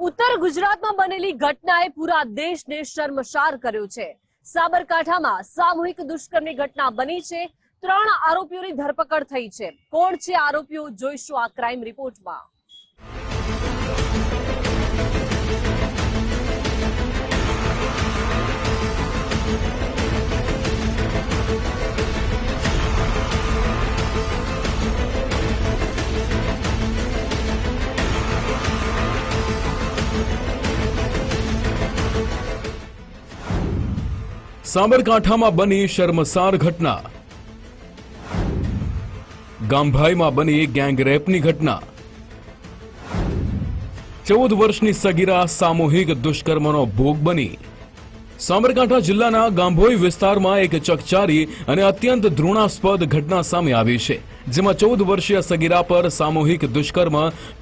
ઉત્તર ગુજરાતમાં બનેલી ઘટનાએ પૂરા દેશને શર્મસાર કર્યો છે. સાબરકાંઠામાં સામૂહિક દુષ્કર્મની ઘટના બની છે. ત્રણ આરોપીઓની ધરપકડ થઈ છે. કોણ છે આરોપીઓ જોઈશું આ ક્રાઇમ રિપોર્ટમાં. સાબરકાંઠામાં બની શર્મસાર ઘટના. ગામભાઈમાં બની ગેંગરેપની ઘટના. ચૌદ વર્ષની સગીરા સામૂહિક દુષ્કર્મનો ભોગ બની. સાબરકાંઠા જિલ્લાના ગાંભોઈ વિસ્તારમાં એક ચકચારી અને અત્યંત ધૃણાસ્પદ ઘટના સામે આવી છે, જેમાં ચૌદ વર્ષીય સગીરા પર સામૂહિક દુષ્કર્મ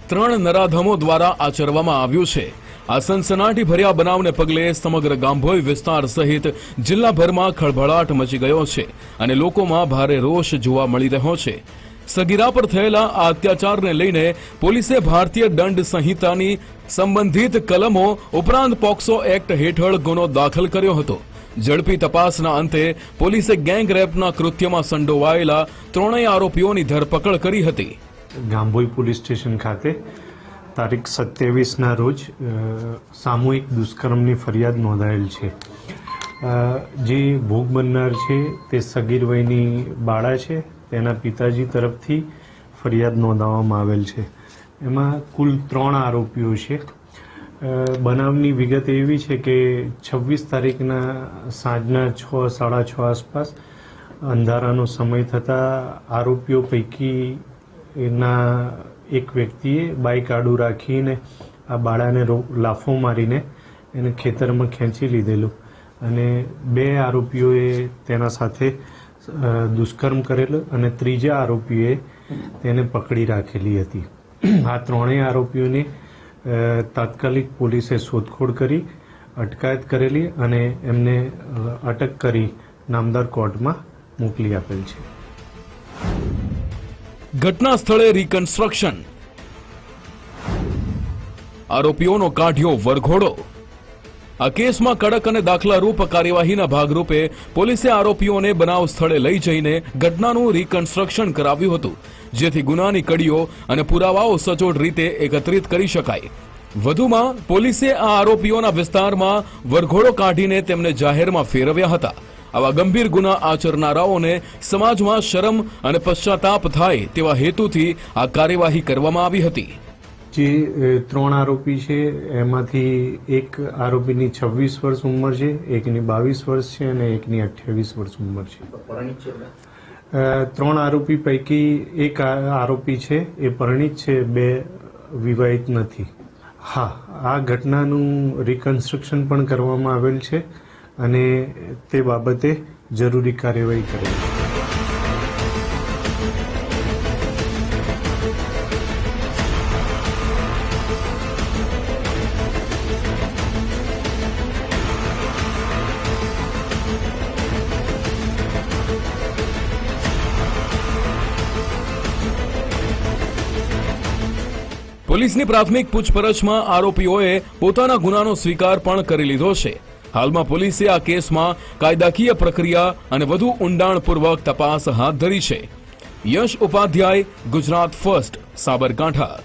ત્રણ નરાધમો દ્વારા આચરવામાં આવ્યું છે. આ સનસનાટી ભર્યા બનાવને પગલે સમગ્ર ગાંભોઈ વિસ્તાર સહિત જિલ્લાભરમાં ખળભળાટ મચી ગયો છે અને લોકોમાં ભારે રોષ જોવા મળી રહ્યો છે. સગીરા પર થયેલા આ અત્યાચારને લઈને પોલીસે ભારતીય દંડ સંહિતાની સંબંધિત કલમો ઉપરાંત પોક્સો એક્ટ હેઠળ ગુનો દાખલ કર્યો હતો. ઝડપી તપાસના અંતે પોલીસે ગેંગ રેપના કૃત્યમાં સંડોવાયેલા ત્રણેય આરોપીઓની ધરપકડ કરી હતી. ગાંભોઈ પોલીસ સ્ટેશન ખાતે તારીખ સત્યાવીસના રોજ સામૂહિક દુષ્કર્મની ફરિયાદ નોંધાયેલ છે. જે ભોગ બનનાર છે તે સગીર વયની બાળા છે. તેના પિતાજી તરફથી ફરિયાદ નોંધાવવામાં આવેલ છે. એમાં કુલ ત્રણ આરોપીઓ છે. બનાવની વિગત એવી છે કે છવ્વીસ તારીખના સાંજના છ, સાડા છ આસપાસ અંધારાનો સમય થતાં આરોપીઓ પૈકી એના એક વ્યક્તિએ બાઇક આડું રાખીને આ બાળાને લાફો મારીને એને ખેતરમાં ખેંચી લીધેલું. અને બે આરોપીઓએ તેના સાથે દુષ્કર્મ કરેલું અને ત્રીજા આરોપીએ તેને પકડી રાખેલી હતી. આ ત્રણેય આરોપીઓને તાત્કાલિક પોલીસે શોધખોળ કરી, અટકાયત કરેલી અને એમને અટક કરી નામદાર કોર્ટમાં મોકલી આપેલ છે. ઘટના સ્થળે રિકન્સ્ટ્રક્શન આરોપીઓનો કાઢ્યો વરઘોડો. આ કેસમાં કડક અને દાખલારૂપ કાર્યવાહીના ભાગરૂપે પોલીસે આરોપીઓને બનાવ સ્થળે લઈ જઈને ઘટનાનું રિકન્સ્ટ્રક્શન કરાવ્યું હતું. જેથી ગુનાની કડીઓ અને પુરાવાઓ સચોટ રીતે એકત્રિત કરી શકાય. વધુમાં, પોલીસે આ આરોપીઓના વિસ્તારમાં વરઘોડો કાઢીને તેમને જાહેરમાં ફેરવ્યા હતા. આવા ગંભીર ગુના આચરનારાઓને સમાજમાં શરમ અને પશ્ચાતાપ થાય તેવા હેતુથી આ કાર્યવાહી કરવામાં આવી હતી. જે ત્રણ આરોપી છે એમાંથી એક આરોપીની છવ્વીસ વર્ષ ઉંમર છે એકની બાવીસ વર્ષ છે અને એકની અઠ્યાવીસ વર્ષ ઉંમર છે. ત્રણ આરોપી પૈકી એક આરોપી છે એ પરિણીત છે બે વિવાહિત નથી. હા આ ઘટનાનું રિકન્સ્ટ્રક્શન પણ કરવામાં આવેલ છે. અને તે બાબતે જરૂરી કાર્યવાહી કરે પોલીસની પ્રાથમિક પૂછપરછમાં આરોપીઓએ પોતાના ગુનાનો સ્વીકાર પણ કરી લીધો છે. હાલમાં પોલીસે આ કેસમાં કાયદાકીય પ્રક્રિયા અને વધુ ઊંડાણપૂર્વક તપાસ હાથ ધરી છે. યશ ઉપાધ્યાય, ગુજરાત ફર્સ્ટ, સાબરકાંઠા.